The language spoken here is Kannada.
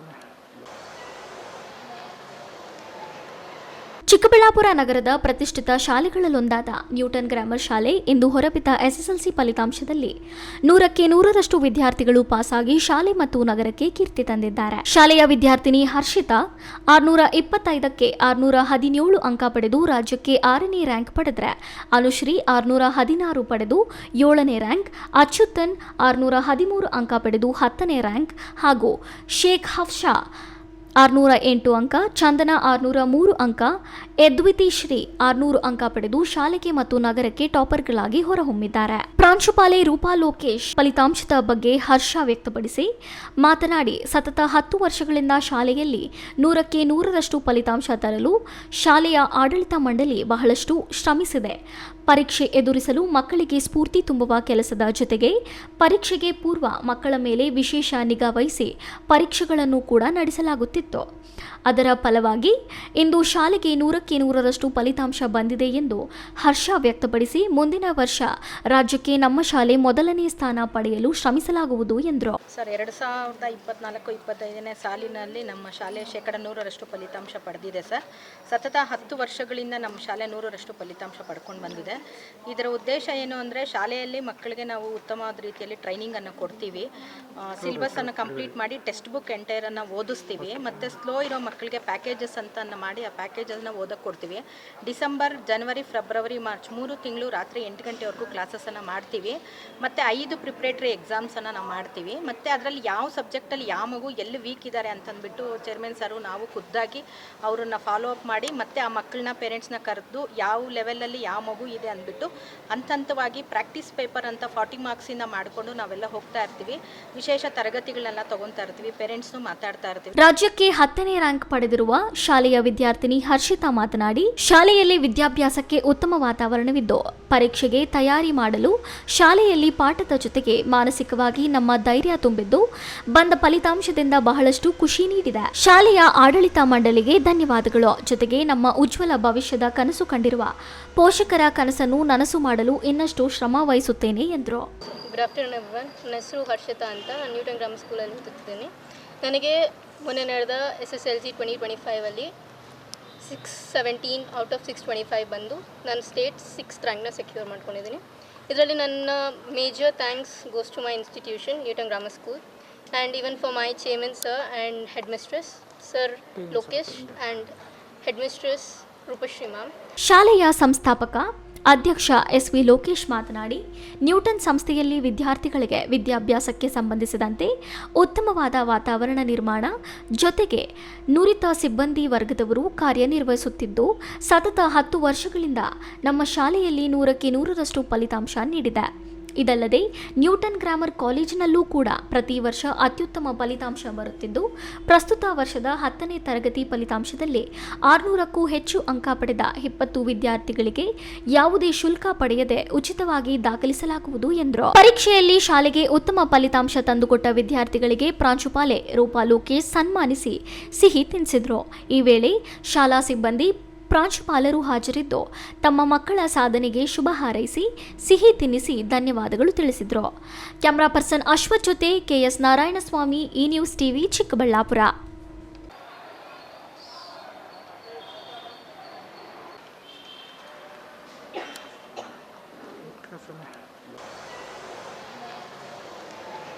したね。ಚಿಕ್ಕಬಳ್ಳಾಪುರ ನಗರದ ಪ್ರತಿಷ್ಠಿತ ಶಾಲೆಗಳಲ್ಲೊಂದಾದ ನ್ಯೂಟನ್ ಗ್ರಾಮರ್ ಶಾಲೆ ಇಂದು ಹೊರಬಿದ್ದ ಎಸ್ಎಸ್ಎಲ್ಸಿ ಫಲಿತಾಂಶದಲ್ಲಿ. ನೂರಕ್ಕೆ ನೂರರಷ್ಟು ವಿದ್ಯಾರ್ಥಿಗಳು ಪಾಸಾಗಿ ಶಾಲೆ ಮತ್ತು ನಗರಕ್ಕೆ ಕೀರ್ತಿ ತಂದಿದ್ದಾರೆ. ಶಾಲೆಯ ವಿದ್ಯಾರ್ಥಿನಿ ಹರ್ಷಿತಾ, ಆರ್ನೂರ ಇಪ್ಪತ್ತೈದಕ್ಕೆ ಆರ್ನೂರ ಹದಿನೇಳು ಅಂಕ ಪಡೆದು ರಾಜ್ಯಕ್ಕೆ ಆರನೇ ರ್ಯಾಂಕ್ ಪಡೆದರೆ, ಅನುಶ್ರೀ ಆರ್ನೂರ ಹದಿನಾರು ಪಡೆದು ಏಳನೇ ರ್ಯಾಂಕ್, ಅಚ್ಯುತನ್ ಆರ್ನೂರ ಹದಿಮೂರು ಅಂಕ ಪಡೆದು ಹತ್ತನೇ ರ್ಯಾಂಕ್ ಹಾಗೂ ಶೇಖ್ ಹಫ್ಶಾ ಆರುನೂರ ಎಂಟು ಅಂಕ, ಚಂದನ ಆರುನೂರ ಮೂರು ಅಂಕ, ಯದ್ವಿತಿ ಶ್ರೀ ಆರುನೂರು ಅಂಕ ಪಡೆದು ಶಾಲೆಗೆ ಮತ್ತು ನಗರಕ್ಕೆ ಟಾಪರ್ಗಳಾಗಿ ಹೊರಹೊಮ್ಮಿದ್ದಾರೆ. ಪ್ರಾಂಶುಪಾಲೆ ರೂಪಾ ಲೋಕೇಶ್ ಫಲಿತಾಂಶದ ಬಗ್ಗೆ ಹರ್ಷ ವ್ಯಕ್ತಪಡಿಸಿ, ಮಾತನಾಡಿ ಸತತ ಹತ್ತು ವರ್ಷಗಳಿಂದ ಶಾಲೆಯಲ್ಲಿ ನೂರಕ್ಕೆ ನೂರರಷ್ಟು ಫಲಿತಾಂಶ ತರಲು ಶಾಲೆಯ ಆಡಳಿತ ಮಂಡಳಿ ಬಹಳಷ್ಟು ಶ್ರಮಿಸಿದೆ. ಪರೀಕ್ಷೆ ಎದುರಿಸಲು ಮಕ್ಕಳಿಗೆ ಸ್ಫೂರ್ತಿ ತುಂಬುವ ಕೆಲಸದ ಜೊತೆಗೆ ಪರೀಕ್ಷೆಗೆ ಪೂರ್ವ ಮಕ್ಕಳ ಮೇಲೆ ವಿಶೇಷ ನಿಗಾ ವಹಿಸಿ ಪರೀಕ್ಷೆಗಳನ್ನು ಕೂಡ ಅದರ ಫಲವಾಗಿ ಇಂದು ಶಾಲೆಗೆ ನೂರಕ್ಕೆ ನೂರರಷ್ಟು ಫಲಿತಾಂಶ ಬಂದಿದೆ ಎಂದು ಹರ್ಷ ವ್ಯಕ್ತಪಡಿಸಿ, ಮುಂದಿನ ವರ್ಷ ರಾಜ್ಯಕ್ಕೆ ನಮ್ಮ ಶಾಲೆ ಮೊದಲನೇ ಸ್ಥಾನ ಪಡೆಯಲು ಶ್ರಮಿಸಲಾಗುವುದು ಎಂದರು. ಸರ್, ಎರಡು ಸಾವಿರದ ಇಪ್ಪತ್ನಾಲ್ಕು ಇಪ್ಪತ್ತೈದನೇ ಸಾಲಿನಲ್ಲಿ ನಮ್ಮ ಶಾಲೆ ಶೇಕಡ ನೂರರಷ್ಟು ಫಲಿತಾಂಶ ಪಡೆದಿದೆ ಸರ್. ಸತತ ಹತ್ತು ವರ್ಷಗಳಿಂದ ನಮ್ಮ ಶಾಲೆ ನೂರರಷ್ಟು ಫಲಿತಾಂಶ ಪಡ್ಕೊಂಡು ಬಂದಿದೆ. ಇದರ ಉದ್ದೇಶ ಏನು ಅಂದರೆ, ಶಾಲೆಯಲ್ಲಿ ಮಕ್ಕಳಿಗೆ ನಾವು ಉತ್ತಮವಾದ ರೀತಿಯಲ್ಲಿ ಟ್ರೈನಿಂಗನ್ನು ಕೊಡ್ತೀವಿ. ಸಿಲೆಬಸನ್ನು ಕಂಪ್ಲೀಟ್ ಮಾಡಿ ಟೆಕ್ಸ್ಟ್ ಬುಕ್ ಎಂಟೈರನ್ನು ಓದಿಸ್ತೀವಿ. ಮತ್ತು ಸ್ಲೋ ಇರೋ ಮಕ್ಕಳಿಗೆ ಪ್ಯಾಕೇಜಸ್ ಅಂತ ಮಾಡಿ ಆ ಪ್ಯಾಕೇಜಸ್ನ ಓದಕ್ಕೆ ಕೊಡ್ತೀವಿ. ಡಿಸೆಂಬರ್, ಜನವರಿ, ಫೆಬ್ರವರಿ, ಮಾರ್ಚ್ ಮೂರು ತಿಂಗಳು ರಾತ್ರಿ ಎಂಟು ಗಂಟೆವರೆಗೂ ಕ್ಲಾಸಸನ್ನು ಮಾಡ್ತೀವಿ. ಮತ್ತು ಐದು ಪ್ರಿಪ್ರೇಟ್ರಿ ಎಕ್ಸಾಮ್ಸನ್ನು ನಾವು ಮಾಡ್ತೀವಿ. ಮತ್ತು ಅದರಲ್ಲಿ ಯಾವ ಸಬ್ಜೆಕ್ಟಲ್ಲಿ ಯಾವ ಮಗು ಎಲ್ಲಿ ವೀಕ್ ಇದ್ದಾರೆ ಅಂತಂದ್ಬಿಟ್ಟು ಚೇರ್ಮನ್ ಸರು ನಾವು ಖುದ್ದಾಗಿ ಅವರನ್ನ ಫಾಲೋ ಅಪ್ ಮಾಡಿ ಮತ್ತು ಆ ಮಕ್ಕಳನ್ನ ಪೇರೆಂಟ್ಸ್ನ ಕರೆದು ಯಾವ ಲೆವೆಲಲ್ಲಿ ಯಾವ ಮಗು ಇದೆ ಅಂದ್ಬಿಟ್ಟು ಹಂತ ಹಂತವಾಗಿ ಪ್ರಾಕ್ಟೀಸ್ ಪೇಪರ್ ಅಂತ ಫಾರ್ಟಿ ಮಾರ್ಕ್ಸಿಂದ ಮಾಡಿಕೊಂಡು ನಾವೆಲ್ಲ ಹೋಗ್ತಾ ಇರ್ತೀವಿ. ವಿಶೇಷ ತರಗತಿಗಳನ್ನ ತಗೊಂತಾ ಇರ್ತೀವಿ. ಪೇರೆಂಟ್ಸ್ನು ಮಾತಾಡ್ತಾ ಇರ್ತೀವಿ. ರಾಜ್ಯಕ್ಕೆ ಹತ್ತನೇ ರ್ಯಾಂಕ್ ಪಡೆದಿರುವ ಶಾಲೆಯ ವಿದ್ಯಾರ್ಥಿನಿ ಹರ್ಷಿತಾ ಮಾತನಾಡಿ, ಶಾಲೆಯಲ್ಲಿ ವಿದ್ಯಾಭ್ಯಾಸಕ್ಕೆ ಉತ್ತಮ ವಾತಾವರಣವಿದ್ದು, ಪರೀಕ್ಷೆಗೆ ತಯಾರಿ ಮಾಡಲು ಶಾಲೆಯಲ್ಲಿ ಪಾಠದ ಜೊತೆಗೆ ಮಾನಸಿಕವಾಗಿ ನಮ್ಮ ಧೈರ್ಯ ತುಂಬಿದ್ದು, ಬಂದ ಫಲಿತಾಂಶದಿಂದ ಬಹಳಷ್ಟು ಖುಷಿ ನೀಡಿದೆ. ಶಾಲೆಯ ಆಡಳಿತ ಮಂಡಳಿಗೆ ಧನ್ಯವಾದಗಳು. ಜೊತೆಗೆ ನಮ್ಮ ಉಜ್ವಲ ಭವಿಷ್ಯದ ಕನಸು ಕಂಡಿರುವ ಪೋಷಕರ ಕನಸನ್ನು ನನಸು ಮಾಡಲು ಇನ್ನಷ್ಟು ಶ್ರಮ ವಹಿಸುತ್ತೇನೆ ಎಂದರು. ಗುಡ್ ಆಫ್ಟರ್ನೂನ್ ನನ್ನ ಹೆಸರು ಹರ್ಷಿತಾ ಅಂತ. ನ್ಯೂಟನ್ ಗ್ರಾಮ ಸ್ಕೂಲಲ್ಲಿ ಓದುತ್ತಿದ್ದೀನಿ. ನನಗೆ ಮೊನ್ನೆ ನಡೆದ S S L C twenty twenty ಫೈವಲ್ಲಿ six seventeen out of six twenty five ಬಂದು ನಾನು ಸ್ಟೇಟ್ ಸಿಕ್ಸ್ ರ್ಯಾಂಕ್ನ ಸೆಕ್ಯೂರ್ ಮಾಡ್ಕೊಂಡಿದ್ದೀನಿ. ಇದರಲ್ಲಿ ನನ್ನ major thanks goes to my institution Newton grammar school and even for my chairman sir and head mistress sir Lokesh and head mistress Roopashree ma'am ಶಾಲೆಯ ಸಂಸ್ಥಾಪಕ ಅಧ್ಯಕ್ಷ ಎಸ್ ವಿ ಲೋಕೇಶ್ ಮಾತನಾಡಿ, ನ್ಯೂಟನ್ ಸಂಸ್ಥೆಯಲ್ಲಿ ವಿದ್ಯಾರ್ಥಿಗಳಿಗೆ ವಿದ್ಯಾಭ್ಯಾಸಕ್ಕೆ ಸಂಬಂಧಿಸಿದಂತೆ ಉತ್ತಮವಾದ ವಾತಾವರಣ ನಿರ್ಮಾಣ, ಜೊತೆಗೆ ನುರಿತ ಸಿಬ್ಬಂದಿ ವರ್ಗದವರು ಕಾರ್ಯನಿರ್ವಹಿಸುತ್ತಿದ್ದು, ಸತತ ಹತ್ತು ವರ್ಷಗಳಿಂದ ನಮ್ಮ ಶಾಲೆಯಲ್ಲಿ ನೂರಕ್ಕೆ ನೂರರಷ್ಟು ಫಲಿತಾಂಶ ನೀಡಿದೆ. ಇದಲ್ಲದೆ ನ್ಯೂಟನ್ ಗ್ರಾಮರ್ ಕಾಲೇಜಿನಲ್ಲೂ ಕೂಡ ಪ್ರತಿ ವರ್ಷ ಅತ್ಯುತ್ತಮ ಫಲಿತಾಂಶ ಬರುತ್ತಿದ್ದು, ಪ್ರಸ್ತುತ ವರ್ಷದ ಹತ್ತನೇ ತರಗತಿ ಫಲಿತಾಂಶದಲ್ಲಿ ಆರುನೂರಕ್ಕೂ ಹೆಚ್ಚು ಅಂಕ ಪಡೆದ ಇಪ್ಪತ್ತು ವಿದ್ಯಾರ್ಥಿಗಳಿಗೆ ಯಾವುದೇ ಶುಲ್ಕ ಪಡೆಯದೆ ಉಚಿತವಾಗಿ ದಾಖಲಿಸಲಾಗುವುದು ಎಂದರು. ಪರೀಕ್ಷೆಯಲ್ಲಿ ಶಾಲೆಗೆ ಉತ್ತಮ ಫಲಿತಾಂಶ ತಂದುಕೊಟ್ಟ ವಿದ್ಯಾರ್ಥಿಗಳಿಗೆ ಪ್ರಾಂಶುಪಾಲೆ ರೂಪಾ ಲೋಕೇಶ್ ಸನ್ಮಾನಿಸಿ ಸಿಹಿ ತಿನ್ನಿಸಿದರು ಈ ವೇಳೆ ಶಾಲಾ ಸಿಬ್ಬಂದಿ ಪ್ರಾಂಶುಪಾಲರು ಹಾಜರಿದ್ದು, ತಮ್ಮ ಮಕ್ಕಳ ಸಾಧನೆಗೆ ಶುಭ ಹಾರೈಸಿ, ಸಿಹಿ ತಿನ್ನಿಸಿ ಧನ್ಯವಾದಗಳು ತಿಳಿಸಿದರು. ಕ್ಯಾಮರಾ ಪರ್ಸನ್ ಅಶ್ವಥ್ ಜೊತೆ KS Narayanaswamy E news TV Chikkaballapura.